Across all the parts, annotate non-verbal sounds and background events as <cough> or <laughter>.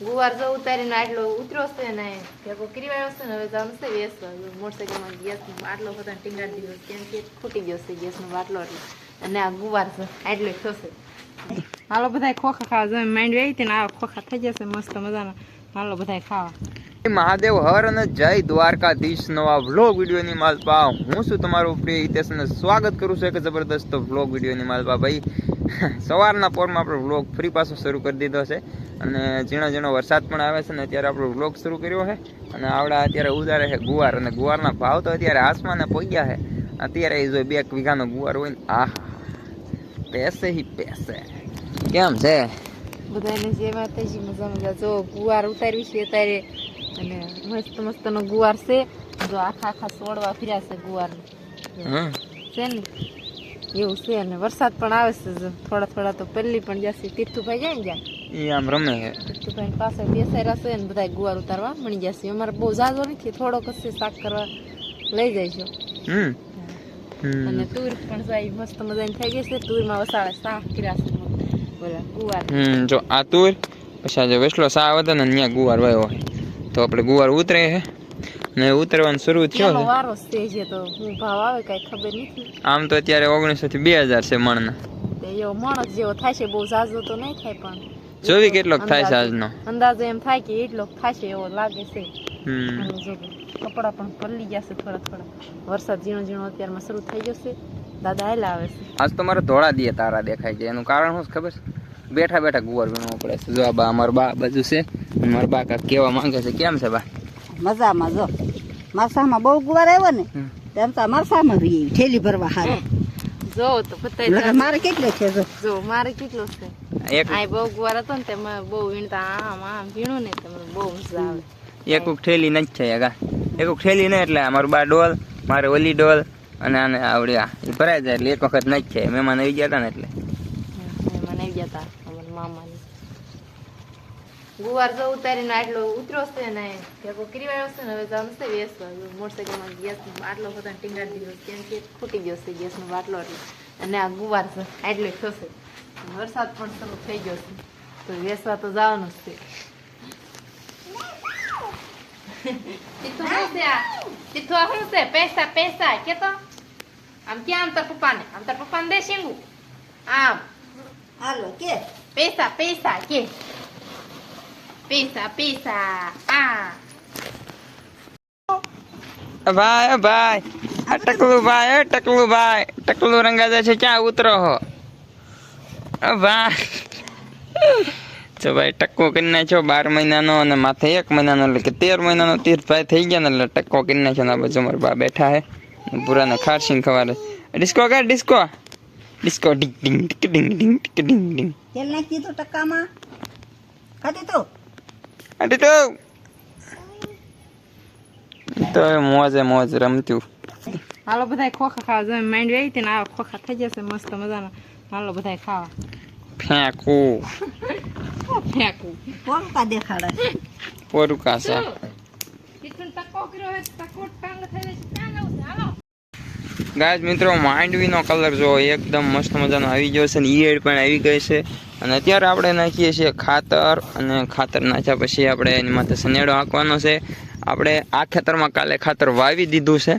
ગુવાર જો ઉતારીને આટલો ઉતર્યો છે ને, ભેગો કરી વાળ્યો છે ને, હવે જવાનું છે વેસવા મોટરસાઇકલમાં ગેસ બાટલો બધા ટીંગાડી દીધો કેમ કે ખૂટી ગયો છે ગેસનો બાટલો એટલે. અને આ ગુવાર છે, આટલો થશે. હાલો બધા ખોખા ખાવા જમે માંડવી આવી હતી ને આ ખોખા થઈ જશે મસ્ત મજાના. હાલો બધા ખાવા. મહાદેવ, હર અને જય દ્વારકાધીશ. નવા વ્લોગ વિડીયોની માલપા હું શું તમારું પ્રિય હિતેશ સ્વાગત કરું છું એક જબરદસ્ત વ્લોગ વિડીયોની માલપા ભાઈ. સવારના પોરમાં આપણો વ્લોગ ફરી પાછો શરૂ કરી દીધો છે. અને ઝીણો ઝીણો વરસાદ પણ આવે છે ને અત્યારે આપણો વ્લોગ શરૂ કર્યો છે. અને આવડા અત્યારે ઉતારે છે ગુવાર અને ગુવારના ભાવ તો અત્યારે આસમાને પહોંચ્યા છે. અત્યારે એ જો બે વીઘાનો ગુવાર હોય ને આહા. પેસે હી પેસે. કેમ છે? બધાને જે માતાજી મજા મજા જો ગુવાર ઉતારવી છે અત્યારે અને મસ્ત મસ્તનો ગુવાર છે. જો આખા આખા સોડવા ફર્યા છે ગુવાર. છે ને? એવું છે અને વરસાદ પણ આવે છે થોડા થોડા તો પેલી પણ જશે તીર્થુભાઈ જાય ને જાય? એ આમ રમે છે. તીર્થુભાઈ પાસે બેસાયરા છે ને બધા ગુવાર ઉતારવા મળી જશે અમારે બહુ જાજો નથી થોડો કશે શાક કરવા લઈ જઈશું. હમ. અને તુર પણ જાય મસ્ત મજાની થઈ ગઈ છે. તુરમાં વસાડે શાક કર્યા છે. બોલા ગુવાર. હમ જો આ તુર પછી આજે વેસલો સા આવે ને અહીંયા ગુવાર વાયો હોય. તો આપણે ગુવાર ઉતરે છે. ને ઉતરવાનું શરૂ થયો છે. વારો સ્ટેજ છે તો હું ભાવ આવે કઈ ખબર નથી. આમ તો અત્યારે ઓગણીસો થી બે હજાર છે મણના. એવો માણસ જેવો થાય છે બહુ ઝાઝો તો નહીં થાય પણ. જોવી કેટલોક થાય છે આજનો. અંદાજે એમ થાય કે એટલો થશે એવો લાગે છે. હમ. કપડા પણ પલળી જશે થોડા થોડા. વરસાદ ઝીણો ઝીણો અત્યારમાં શરૂ થઈ જશે. દાદા એલા આવે છે. આજ તો મારે ધોળા દીએ તારા દેખાય છે. એનું કારણ શું ખબર છે? બેઠા બેઠા ગુવાર વીણવો પડે છે. જો આ બા અમાર બા બાજુ છે. મારા બા કેવા માંગે છે. કેમ છે બા? મજામાં જો. મરસામાં બહુ ગુવાર આવ્યો ને. તેમ તો મરસામાં રહી ઠેલી ભરવા હારે. જો તો પતાય મારે કેટલો છે જો? જો મારે કેટલો છે? એક આ બહુ ગુવાર હતો ને તેમાં બહુ વીણતા આમ આમ વીણું ને તમને બહુ મજા આવે. એક ઉક ઠેલી નથી છે આગા એક ઉક ઠેલી નહીં એટલે અમારું બા ડોલ મારે ઓલી ડોલ અને આને આવડ્યા આ. એ ભરાય જાય એટલે એક વખત નથી છે મહેમાન આવી ગયા હતા ને એટલે મને આવી ગયા હતા અમારા મામાની ગુવાર જો ઉતારીને આટલો ઉતર્યો છે ને ભેગો કરી વાળ્યો છે ને હવે જવાનું છે વેસવા મોટરસાઇકલમાં ગેસ બાટલો પોતાને ટીંગાડી દીધો કેમ કે ખૂટી ગયો છે ગેસનો બાટલો એટલે અને આ ગુવાર છે આટલો થશે વરસાદ પણ શરૂ થઈ ગયો છે તો વેસવા તો જવાનું જ છે તીથું શું છે આ? તીથું આ શું છે પૈસા પૈસા કે તો આમ ક્યાં આમ તાર પપ્પાને આમ તાર પપ્પાને દે શીંગું આમ હાલો કે પૈસા પૈસા કે પૈસા પૈસા આ ભાઈ ભાઈ. આ ટકલું ભાઈ ટકલું ભાઈ. ટકલું રંગાજા છે ક્યાં ઉતરો હો? ભાઈ. જો ભાઈ ટક્કો કરી નાખ્યો બાર મહિનાનો અને માથે એક મહિનાનો એટલે કે તેર મહિનાનો તીર્થભાઈ થઈ ગયા ને એટલે ટક્કો કરી નાખ્યો ને આ બાજુ મારા બા બેઠા હે. પૂરાને ખારસીને ખવારે. ડિસ્કો કર ડિસ્કો? ડિસ્કો ડિંગ ડિંગ ડિંગ ડિંગ ડિંગ ટિક ડિંગ ડિંગ. તેલ નાખી દીધું ટકામાં? ખાધી તો? અરે તો. તો મોજે મોજ રમતું. હાલો બધા ખોખા ખાવા આવી હતી ને આ ખોખા થઈ જશે મસ્ત મજાના. હાલો બધા ખાવા. ફેંકું. ફેંકવું કોણ દેખાડે. પોરું કાસા તીથું ટકો કર્યો હોય તો ટકો ટાંગ થઈ જશે ક્યાં જવું છે. હાલો. ગાય મિત્રો માંડવીનો કલર જો એકદમ મસ્ત મજાનો આવી ગયો છે ને ઈયળ પણ આવી ગઈ છે. અને અત્યારે આપણે નાખીએ છીએ ખાતર અને ખાતર નાખ્યા પછી આપણે એની માથે સનેડો હાંકવાનો છે. આપણે આ ખેતરમાં કાલે ખાતર વાવી દીધું છે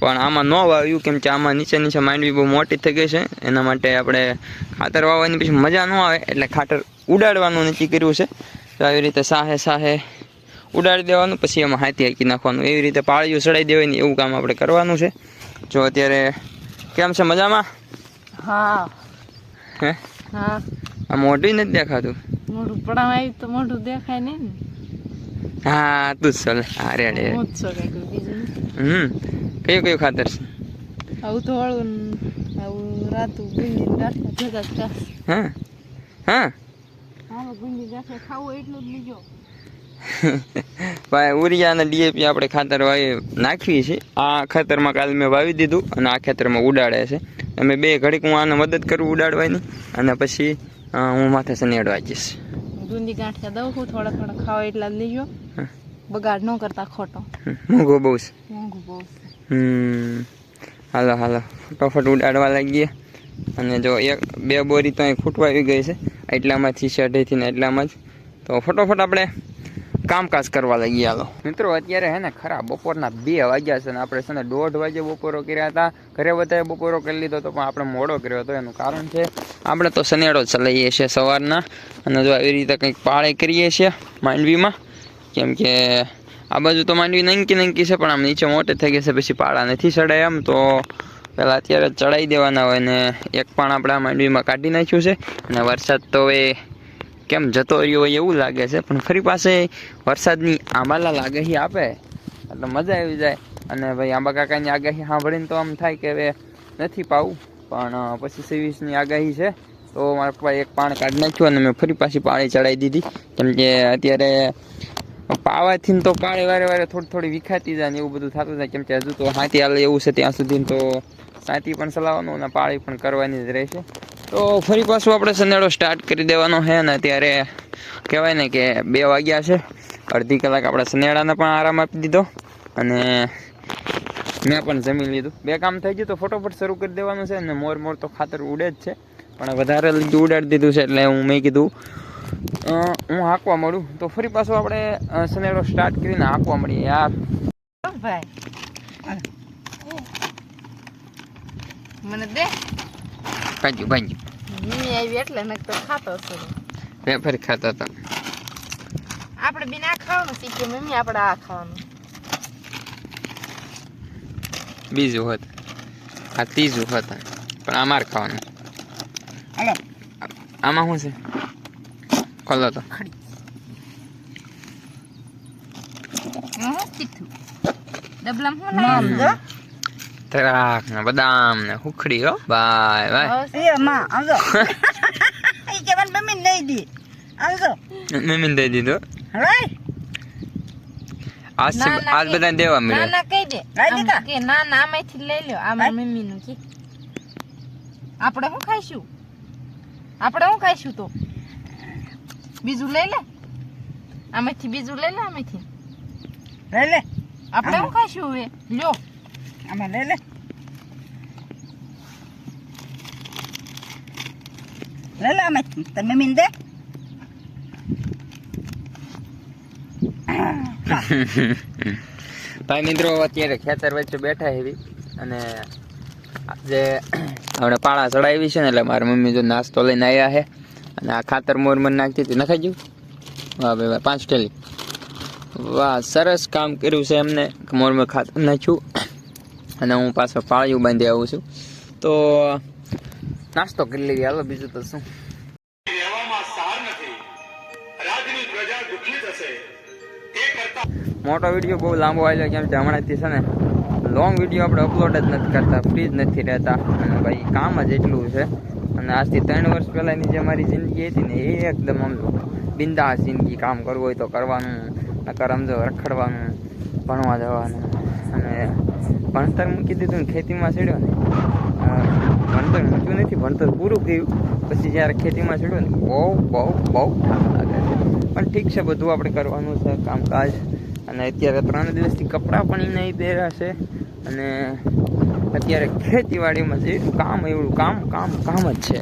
પણ આમાં ન વાવ્યું કેમ કે આમાં નીચે નીચે માંડવી બહુ મોટી થઈ ગઈ છે. એના માટે આપણે ખાતર વાવવાની પછી મજા ન આવે એટલે ખાતર ઉડાડવાનું નક્કી કર્યું છે. તો આવી રીતે સાહે સાહે ઉડાડી દેવાનું પછી એમાં હાથી હાકી નાખવાનું. એવી રીતે પાળીઓ ચડાવી દેવાની એવું કામ આપણે કરવાનું છે. જો અત્યારે કેમ છે મજામાં? હા. હે? હા. આ મોઢું નથી દેખાતું. મોઢું પડાવ આવ્યું તો મોઢું દેખાય નહીં ને. હા તું જ ચાલે હા રે રે હું જ છો કઈ બીજું. નથી. હમ કયું કયું ખાતર છે? આવું તો હળવું આવું રાતું ગુંજી ગાંઠિયા ભેગા જ ખાસ હા હા. હાલો ગુંજી રાખે ખાવું એટલું જ લીજો. <laughs> ભાઈ ઉરિયા અને ડીએપી આપણે ખાતર વાવી નાખવી છે આ ખાતરમાં કાલે મેં વાવી દીધું અને આ ખેતરમાં ઉડાડે છે. અમે બે ઘડીક હું આને મદદ કરું ઉડાડવાની અને પછી હું માથે સનેડવા જઈશ. ગુંજી ગાંઠિયા દઉં હું થોડા થોડા ખાવા એટલા જ લીજો. બગાડ ન કરતા ખોટો. મોંઘો બહુ છે. મોંઘો બહુ હમ. હાલો હાલો. ફટોફટ ઉડાડવા લાગીએ. અને જો એક બે બોરી તો અહીં ખૂટવા આવી ગઈ છે. એટલામાંથી છે અઢીથી ને એટલામાં જ. તો ફટોફટ આપણે કામકાજ કરવા લાગીએ હાલો. મિત્રો, અત્યારે હે ને ખરા, બપોરના બે વાગ્યા છે ને આપણે છે ને દોઢ વાગે બપોરો કર્યા હતા. ઘરે બધાએ બપોરો કરી લીધો તો પણ આપણે મોડો કર્યો હતો, એનું કારણ છે આપણે તો શનેડો ચલાવીએ છીએ સવારના. અને જો આવી રીતે કંઈક પાળે કરીએ છીએ માંડવીમાં, કેમ કે આ બાજુ તો માંડવી નંકી નંકી છે, પણ આમ નીચે મોટે થઈ ગઈ છે, પછી પાળા નથી ચડાય એમ. તો પહેલાં અત્યારે ચડાવી દેવાના હોય ને એક પણ આપણે આ માંડવીમાં કાઢી નાખ્યું છે. અને વરસાદ તો હવે કેમ જતો રહ્યો હોય એવું લાગે છે, પણ ફરી પાસે વરસાદની આંબાલા આગાહી આપે, એટલે મજા આવી જાય. અને ભાઈ આંબા કાકાની આગાહી સાંભળીને તો આમ થાય કે હવે નથી પાવું, પણ પછી સેવીસની આગાહી છે, તો મારા પપ્પાએ એક પાણ કાઢી નાખ્યું અને મેં ફરી પાછી પાણી ચડાવી દીધી. કેમ કે અત્યારે પાવાથી તો પાણી વારે વારે થોડી થોડી વિખાતી જાય ને એવું બધું થતું જાય, કેમ કે હજુ તો હાથી હાલે એવું છે, ત્યાં સુધી તો સાથી પણ ચલાવવાનું અને પાળી પણ કરવાની જ રહેશે. તો ફરી પાછું આપણે સનેડો સ્ટાર્ટ કરી દેવાનો છે અને અત્યારે કહેવાય ને કે બે વાગ્યા છે. અડધી કલાક આપણે સનેડાને પણ આરામ આપી દીધો અને મેં પણ જમી લીધું. બે કામ થઈ ગયું તો ફટોફટ શરૂ કરી દેવાનું છે ને મોર મોર તો ખાતર ઉડે જ છે. પણ વધારે લીધું ઉડાડી દીધું છે એટલે હું મેં કીધું હું હાંકવા મળું. તો ફરી પાછું આપણે સનેડો સ્ટાર્ટ કરીને હાંકવા મળીએ યાર. ભાઈ. મને દે. ભાંજ્યું ભાંજ્યું મમ્મી આવી એટલે મેં તો ખાતો હશે. વેફર ખાતા હતા આપણે બિના ખાવાનું શીખીએ મમ્મી આપણે આ ખાવાનું. બીજું હોત. આ ત્રીજું હોત. પણ અમારે ખાવાનું. હાલો. આમાં શું છે? ખોલો તો. ડબલામાં જો તરાક ને બદામ ને હુખડી હો બાય બાય એ માં આવજો એ કે મને મમ્મી લઈ દી આવજો મમ્મીને દઈ દીધો હવે આજ આજ બધા દેવા ના ના કહી દે? કે ના ના આમાંથી લઈ લ્યો આ મારી મમ્મીનું કે આપણે શું ખાઈશું આપણે શું ખાઈશું તો બીજું લઈ લે આમાંથી બીજું લઈ લે આમાંથી લઈ લે આપણે શું ખાઈશું હવે લ્યો આમાં લઈ લે. લઈ લે આમાં. દે. <laughs> ભાઈ મિત્રો, અત્યારે ખેતર વચ્ચે બેઠા એવી અને જે આપણે પાળા ચડાવી છે ને, એટલે મારી મમ્મી જો નાસ્તો લઈને આવ્યા છે અને આ ખાતર મોર મને નાખતી હતી. નખાઈ ગયું? વાહ ભાઈ, વાહ, પાંચ ટેલી. વાહ, સરસ કામ કર્યું છે એમને. મોરમાં ખાતર નાખ્યું. અને હું પાછો પાળિયું બાંધી આવું છું. તો, નાસ્તો કરી લઈએ. હાલો, બીજું તો શું? મોટો વીડિયો બહુ લાંબો આવ્યો કેમ કે હમણાંથી છે ને લોંગ વીડિયો આપણે અપલોડ જ નથી કરતા ફ્રી જ નથી રહેતા. અને ભાઈ, કામ જ એટલું છે. અને આજથી ત્રણ વર્ષ પહેલાંની જે મારી જિંદગી હતી ને, એ એકદમ આમ બિંદાસ જિંદગી કામ કરવું હોય તો કરવાનું, નકર સમજો રખડવાનું, ભણવા જવાનું. અને ભણતર મૂકી દીધું ને ખેતીમાં ચડ્યો ને ભણતર મૂક્યું નથી, ભણતર પૂરું ગયું પછી જ્યારે ખેતીમાં ચડ્યો ને, બહુ બહુ બહુ થાક લાગે છે. પણ ઠીક છે, બધું આપણે કરવાનું છે, કામકાજ. અને અત્યારે ત્રણ દિવસથી કપડાં પણ નહીં પહેર્યા છે. અને અત્યારે ખેતીવાડીમાં જેટલું કામ એવડું કામ કામ કામ જ છે.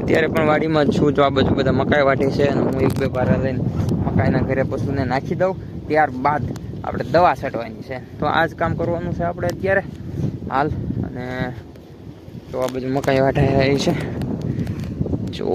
અત્યારે પણ વાડીમાં જ છું, જો આ બાજુ બધા મકાઈ વાટી છે, અને હું એક બે ભારા લઈને મકાઈના ઘરે પશુને નાખી દઉં. ત્યારબાદ આપણે દવા છાંટવાની છે. તો આ જ કામ કરવાનું છે આપણે અત્યારે. હાલ. અને તો આ બાજુ મકાઈ વાટાઈ છે. જો